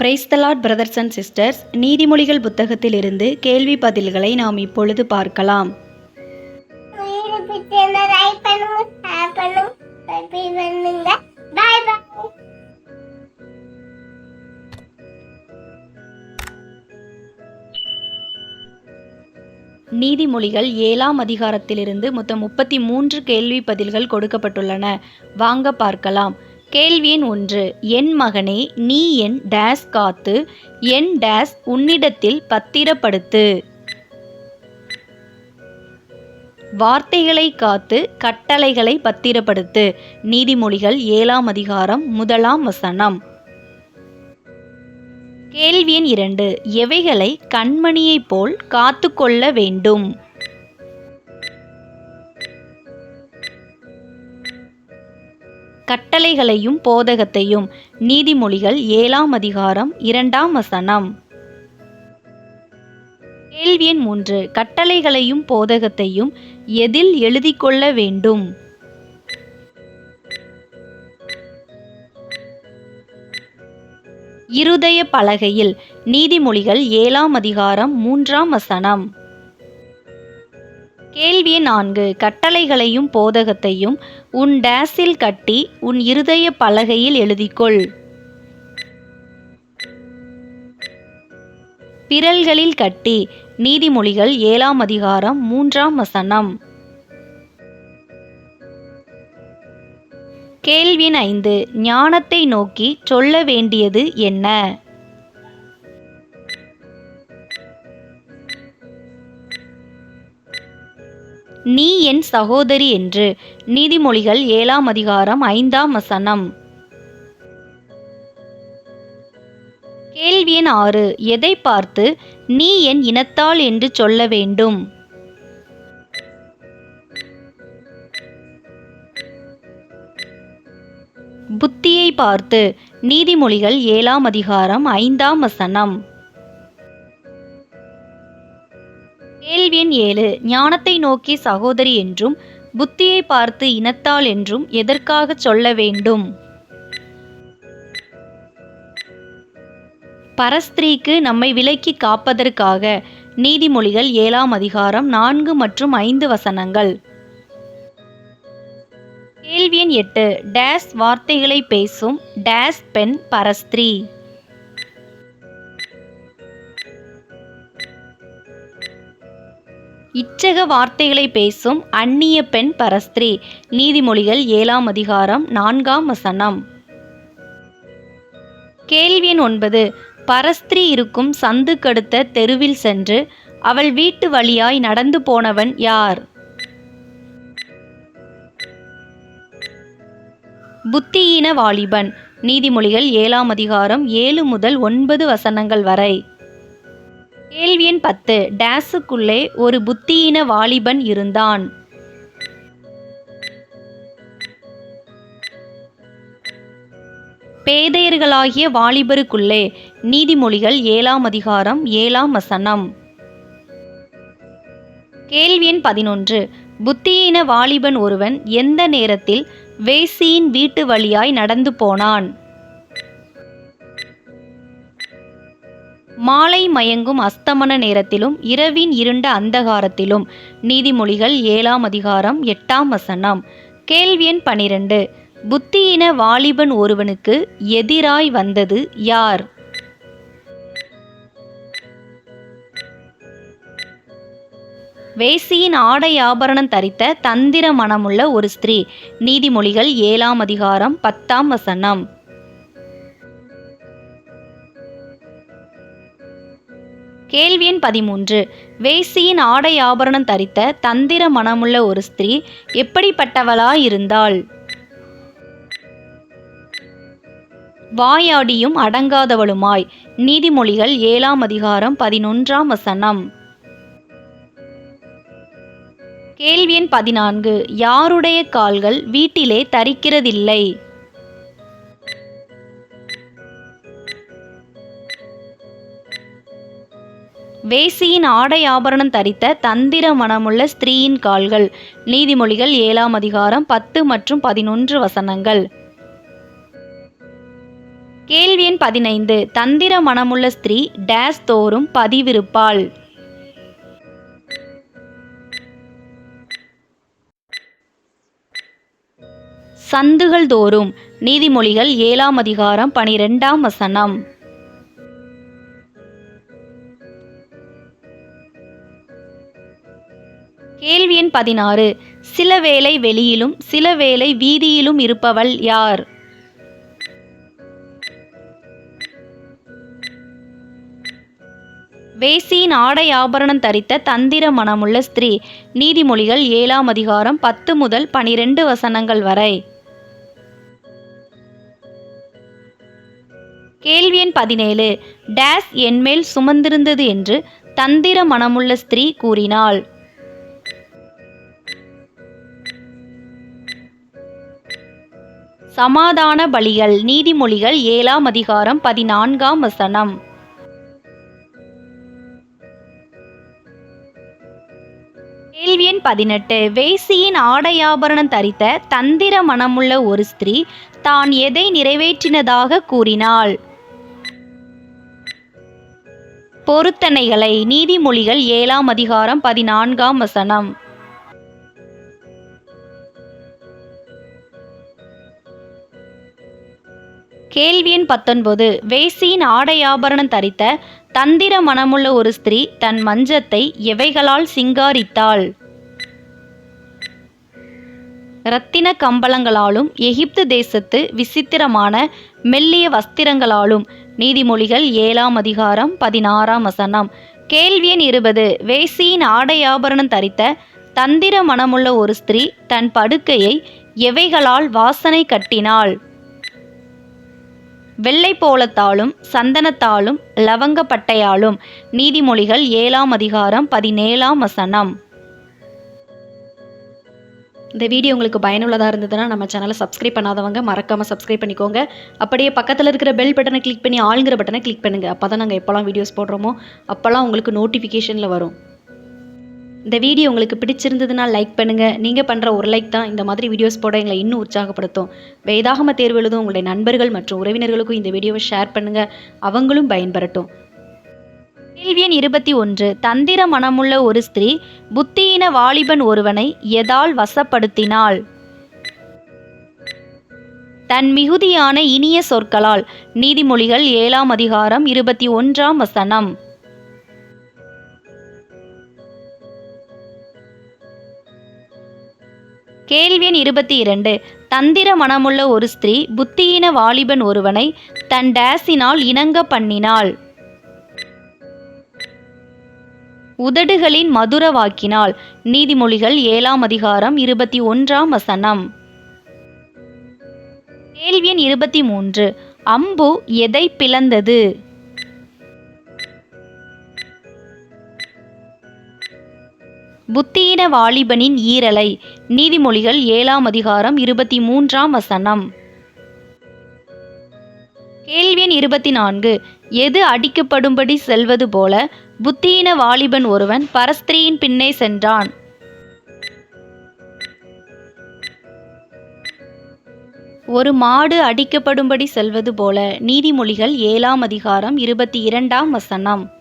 Praise the brothers and sisters நீதிமொழிகள் புத்தகத்திலிருந்து கேள்வி பதில்களை நாம் இப்பொழுது பார்க்கலாம். நீதிமொழிகள் ஏழாம் அதிகாரத்திலிருந்து மொத்தம் முப்பத்தி மூன்று கேள்வி பதில்கள் கொடுக்கப்பட்டுள்ளன. வாங்க பார்க்கலாம். கேள்வி எண் ஒன்று என் மகனே நீ என் டேஸ் காத்து என் டேஸ் உன்னிடத்தில் பத்திரப்படுத்து. வார்த்தைகளை காத்து கட்டளைகளை பத்திரப்படுத்து. நீதிமொழிகள் ஏழாம் அதிகாரம் முதலாம் வசனம். கேள்வி எண் இரண்டு எவைகளை கண்மணியைப் போல் காத்து கொள்ள வேண்டும்? கட்டளைகளையும் போதகத்தையும். நீதிமொழிகள் ஏழாம் அதிகாரம் இரண்டாம் வசனம். கேள்வி எண் மூன்று. கட்டளைகளையும் போதகத்தையும் எதில் எழுதி கொள்ள வேண்டும்? இருதய பலகையில். நீதிமொழிகள் ஏழாம் அதிகாரம் மூன்றாம் வசனம். கேள்வி நான்கு. கட்டளைகளையும் போதகத்தையும் உன் டேஸில் கட்டி உன் இருதய பலகையில் எழுதிக்கொள். பிறல்களில் கட்டி. நீதிமொழிகள் ஏழாம் அதிகாரம் மூன்றாம் வசனம். கேள்வி ஐந்து. ஞானத்தை நோக்கி சொல்ல வேண்டியது என்ன? நீ என் சகோதரி என்று. நீதிமொழிகள் ஏழாம் அதிகாரம் ஐந்தாம் வசனம். கேள்வி எண் ஆறு. எதை பார்த்து நீ என் இனத்தாள் என்று சொல்ல வேண்டும்? புத்தியை பார்த்து. நீதிமொழிகள் ஏழாம் அதிகாரம் ஐந்தாம் வசனம். எண் ஏழு ஞானத்தை நோக்கி சகோதரி என்றும் புத்தியை பார்த்து இனத்தாள் என்றும் எதற்காக சொல்ல வேண்டும்? பரஸ்திரீக்கு நம்மை விலக்கி காப்பதற்காக நீதிமொழிகள் ஏழாம் அதிகாரம் நான்கு மற்றும் ஐந்து வசனங்கள். கேள்வி எண் எட்டு டேஸ் வார்த்தைகளை பேசும் டேஸ் பெண் பரஸ்திரீ. இச்சக வார்த்தைகளை பேசும் அந்நிய பெண் பரஸ்திரீ. நீதிமொழிகள் ஏழாம் அதிகாரம் நான்காம் வசனம். கேள்வி ஒன்பது. பரஸ்திரீ இருக்கும் சந்துக்கடுத்த தெருவில் சென்று அவள் வீட்டு வழியாய் நடந்து போனவன் யார்? புத்தியீன வாலிபன். நீதிமொழிகள் ஏழாம் அதிகாரம் ஏழு முதல் ஒன்பது வசனங்கள் வரை. கேள்வி எண் பத்து. டேஸுக்குள்ளே ஒரு புத்தியின வாலிபன் இருந்தான். பேதையர்களாகிய வாலிபருக்குள்ளே நீதிமொழிகள் ஏழாம் அதிகாரம் ஏழாம் வசனம். கேள்வி எண் பதினொன்று. புத்தியின வாலிபன் ஒருவன் எந்த நேரத்தில் வேசியின் வீட்டு வழியாய் நடந்து போனான்? மாலை மயங்கும் அஸ்தமன நேரத்திலும் இரவின் இருண்ட அந்தகாரத்திலும். நீதிமொழிகள் ஏழாம் அதிகாரம் எட்டாம் வசனம். கேள்வி எண் பனிரெண்டு. புத்தியின வாலிபன் ஒருவனுக்கு எதிராய் வந்தது யார்? வேசியின் ஆடை ஆபரணம் தரித்த தந்திர மனமுள்ள ஒரு ஸ்திரீ. நீதிமொழிகள் ஏழாம் அதிகாரம் பத்தாம் வசனம். கேள்வி எண் பதிமூன்று. வேசியின் ஆடை ஆபரணம் தரித்த தந்திர மனமுள்ள ஒரு ஸ்திரீ எப்படிப்பட்டவளாயிருந்தாள்? வாயாடியும் அடங்காதவளுமாய். நீதிமொழிகள் ஏழாம் அதிகாரம் பதினொன்றாம் வசனம். கேள்வி எண் பதினான்கு. யாருடைய கால்கள் வீட்டிலே தரிக்கிறதில்லை? வேசியின் ஆடை ஆபரணம் தரித்த தந்திர மனமுள்ள ஸ்திரீயின் கால்கள். நீதிமொழிகள் ஏழாம் அதிகாரம் பத்து மற்றும் பதினொன்று வசனங்கள். கேள்வி எண் பதினைந்து. தந்திர மனமுள்ள ஸ்திரீ டேஸ் தோறும் பதிவிருப்பாள். சந்துகள் தோறும். நீதிமொழிகள் ஏழாம் அதிகாரம் பனிரெண்டாம் வசனம். எண் பதினாறு. சில வேளை வெளியிலும் சில வேளை வீதியிலும் இருப்பவள் யார்? வேசியின் ஆடை ஆபரணம் தரித்த தந்திர மனமுள்ள ஸ்திரீ நீதிமொழிகள் ஏழாம் அதிகாரம் பத்து முதல் பனிரெண்டு வசனங்கள் வரை. கேள்வி எண் பதினேழு. டேஸ் என்மேல் சுமந்திருந்தது என்று தந்திர மனமுள்ள ஸ்திரீ கூறினாள். சமாதான பலிகள். நீதிமொழிகள் ஏழாம் அதிகாரம் பதினான்காம் வசனம். கேள்வி எண் பதினெட்டு. வேசியின் ஆடையாபரணம் தரித்த தந்திர மனமுள்ள ஒரு ஸ்திரீ தான் எதை நிறைவேற்றினதாக கூறினாள்? பொருத்தனைகளை. நீதிமொழிகள் ஏழாம் அதிகாரம் பதினான்காம் வசனம். கேள்வி எண் பத்தொன்பது. வேசியின் ஆடையாபரணம் தரித்த தந்திர மனமுள்ள ஒரு ஸ்திரீ தன் மஞ்சத்தை எவைகளால் சிங்காரித்தாள்? இரத்தின கம்பளங்களாலும் எகிப்து தேசத்து விசித்திரமான மெல்லிய வஸ்திரங்களாலும் நீதிமொழிகள் ஏழாம் அதிகாரம் பதினாறாம் வசனம். கேள்வி எண் இருபது. வேசியின் ஆடையாபரணம் தரித்த தந்திர மனமுள்ள ஒரு ஸ்திரீ தன் படுக்கையை எவைகளால் வாசனை கட்டினாள்? வெள்ளை போலத்தாலும் சந்தனத்தாலும் லவங்கப்பட்டையாலும். நீதிமொழிகள் ஏழாம் அதிகாரம் பதினேழாம் வசனம். இந்த வீடியோ உங்களுக்கு பயனுள்ளதாக இருந்ததுன்னா நம்ம சேனலை சப்ஸ்கிரைப் பண்ணாதவங்க மறக்காமல் சப்ஸ்கிரைப் பண்ணிக்கோங்க. அப்படியே பக்கத்தில் இருக்கிற பெல் பட்டனை கிளிக் பண்ணி ஆளுங்கிற பட்டனை கிளிக் பண்ணுங்கள் அப்போ தான் நாங்கள் எப்போல்லாம் வீடியோஸ் போடுறோமோ அப்போல்லாம் உங்களுக்கு நோட்டிஃபிகேஷனில் வரும். இந்த வீடியோ உங்களுக்கு பிடிச்சிருந்ததுன்னா லைக் பண்ணுங்கள் நீங்கள் பண்ணுற ஒரு லைக் தான் இந்த மாதிரி வீடியோஸ் போட எங்களை இன்னும் உற்சாகப்படுத்தும். வேதாகம தேர்வு எழுதும் உங்களுடைய நண்பர்கள் மற்றும் உறவினர்களுக்கும் இந்த வீடியோவை ஷேர் பண்ணுங்கள் அவங்களும் பயன்பெறட்டும். கேள்வி எண் இருபத்தி ஒன்று. தந்திர மனமுள்ள ஒரு ஸ்திரீ புத்தியின வாலிபன் ஒருவனை எதால் வசப்படுத்தினாள்? தன் மிகுதியான இனிய சொற்களால். நீதிமொழிகள் ஏழாம் அதிகாரம் இருபத்தி ஒன்றாம் வசனம். கேள்வி எண் இருபத்தி இரண்டு. தந்திர மனமுள்ள ஒரு ஸ்திரீ புத்தியின வாலிபன் ஒருவனை தன் டேஸினால் இணங்க பண்ணினாள். உதடுகளின் மதுர வாக்கினால் நீதிமொழிகள் ஏழாம் அதிகாரம் இருபத்தி ஒன்றாம் வசனம். கேள்வி எண் இருபத்தி மூன்று. அம்பு எதை பிளந்தது? புத்தியின வாலிபனின் ஈரலை. நீதிமொழிகள் ஏழாம் அதிகாரம் இருபத்தி மூன்றாம் வசனம். கேள்வி எண் இருபத்தி நான்கு எது அடிக்கப்படும்படி செல்வது போல புத்தியின வாலிபன் ஒருவன் பரஸ்திரியின் பின்னே சென்றான். ஒரு மாடு அடிக்கப்படும்படி செல்வது போல நீதிமொழிகள் ஏழாம் அதிகாரம் இருபத்தி இரண்டாம் வசனம்.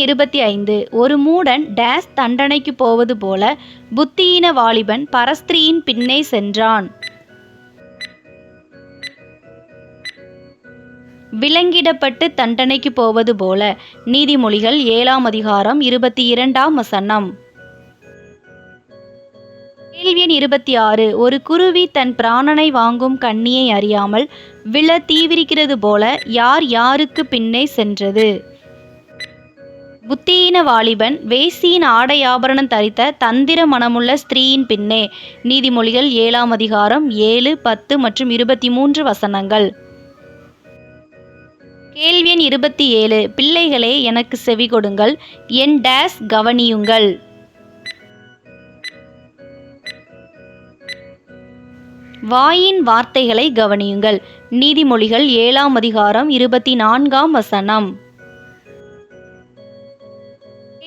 இருபத்தி ஐந்து ஒரு மூடன் டேஸ் தண்டனைக்கு போவது போல புத்தியின வாலிபன் பரஸ்திரியின் பின்னே சென்றான். விலங்கிடப்பட்டு தண்டனைக்கு போவது போல நீதிமொழிகள் ஏழாம் அதிகாரம் இருபத்தி இரண்டாம் வசனம். கேள்வி எண் இருபத்தி ஆறு ஒரு குருவி தன் பிராணனை வாங்கும் கண்ணியை அறியாமல் விழ தீவிரிக்கிறது போல யார் யாருக்கு பின்னே சென்றது? புத்தியின வாலிபன் வேசியின் ஆடை ஆபரணம் தரித்த தந்திர மனமுள்ள ஸ்திரீயின் பின்னே நீதிமொழிகள் ஏழாம் அதிகாரம் ஏழு பத்து மற்றும் இருபத்தி மூன்று வசனங்கள். கேள்வி எண் இருபத்தி ஏழு பிள்ளைகளே எனக்கு செவி கொடுங்கள். என் டேஸ் கவனியுங்கள். வாயின் வார்த்தைகளை கவனியுங்கள். நீதிமொழிகள் ஏழாம் அதிகாரம் இருபத்தி நான்காம் வசனம்.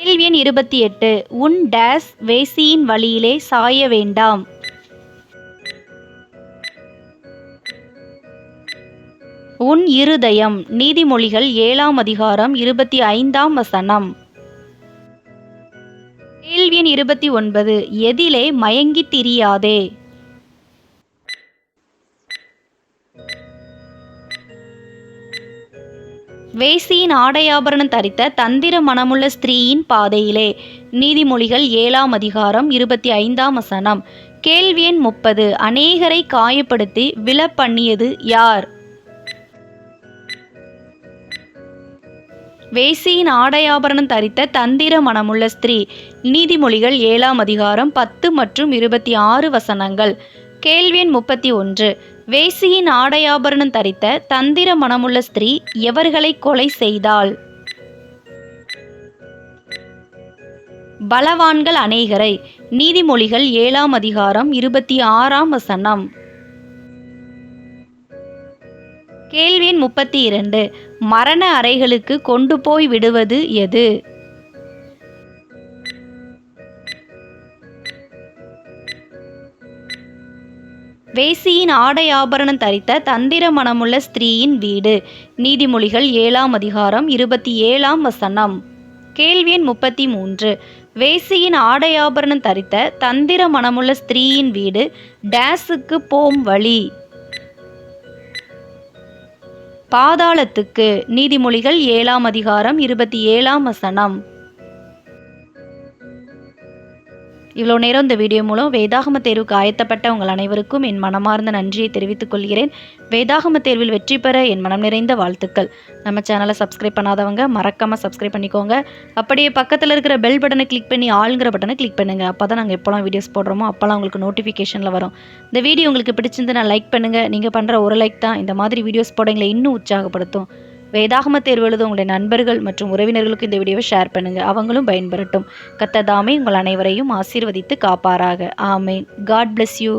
கேள்வி எண் இருபத்தி எட்டு உன் டேஸ் வேசியின் வழியிலே சாய வேண்டாம். உன் இருதயம் நீதிமொழிகள் ஏழாம் அதிகாரம் இருபத்தி ஐந்தாம் வசனம். கேள்வி எண் இருபத்தி ஒன்பது எதிலே மயங்கித் திரியாதே. வேசியின் ஆடையாபரணம் தரித்த தந்திர மனமுள்ள ஸ்திரீயின் பாதையிலே. நீதிமொழிகள் ஏழாம் அதிகாரம் இருபத்தி ஐந்தாம் வசனம். கேள்வி எண் முப்பது. அநேகரை காயப்படுத்தி விலப்பண்ணியது யார்? வேசியின் ஆடையாபரணம் தரித்த தந்திர மனமுள்ள ஸ்திரீ. நீதிமொழிகள் ஏழாம் அதிகாரம் பத்து மற்றும் இருபத்தி ஆறு வசனங்கள். கேள்வி எண் முப்பத்தி ஒன்று. வேசியின் ஆடையாபரணம் தரித்த தந்திர மனமுள்ள ஸ்திரீ எவர்களை கொலை செய்தாள்? பலவான்கள் அநேகரை நீதிமொழிகள் ஏழாம் அதிகாரம் இருபத்தி ஆறாம் வசனம். கேள்வி முப்பத்தி இரண்டு மரண அறைகளுக்கு கொண்டு போய் விடுவது எது? வேசியின் ஆடை ஆபரணம் தரித்த தந்திர மனமுள்ள ஸ்திரீயின் வீடு. நீதிமொழிகள் ஏழாம் அதிகாரம் இருபத்தி ஏழாம் வசனம். கேள்வி எண் முப்பத்தி மூன்று. வேசியின் ஆடை ஆபரணம் தரித்த தந்திர மனமுள்ள ஸ்திரீயின் வீடு டேஸுக்கு போம் வழி. பாதாளத்துக்கு. நீதிமொழிகள் ஏழாம் அதிகாரம் இருபத்தி ஏழாம் வசனம். இவ்வளோ நேரம் இந்த வீடியோ மூலம் வேதாகம தேர்வுக்கு ஆயத்தப்பட்ட உங்கள் அனைவருக்கும் என் மனமார்ந்த நன்றியை தெரிவித்துக் கொள்கிறேன். வேதாகம தேர்வில் வெற்றி பெற என் மனம் நிறைந்த வாழ்த்துக்கள். நம்ம சேனலை சப்ஸ்கிரைப் பண்ணாதவங்க மறக்காமல் சப்ஸ்கிரைப் பண்ணிக்கோங்க. அப்படியே பக்கத்தில் இருக்கிற பெல் பட்டனை கிளிக் பண்ணி ஆளுங்கிற பட்டனை கிளிக் பண்ணுங்கள் அப்போ தான் நாங்கள் எப்போலாம் வீடியோஸ் போடுறோமோ அப்போலாம் உங்களுக்கு நோட்டிஃபிகேஷனில் வரும். இந்த வீடியோ உங்களுக்கு பிடிச்சிருந்துன்னா லைக் பண்ணுங்கள் நீங்கள் பண்ணுற ஒரு லைக் தான். இந்த மாதிரி வீடியோஸ் போட எங்களை இன்னும் உற்சாகப்படுத்தும். வேதாகம தேர்வு எழுத உங்களுடைய நண்பர்கள் மற்றும் உறவினர்களுக்கு இந்த வீடியோவை ஷேர் பண்ணுங்கள் அவங்களும் பயன்பெறட்டும். கத்ததாமே உங்கள் அனைவரையும் ஆசீர்வதித்து காப்பாராக. ஆமேன். God bless you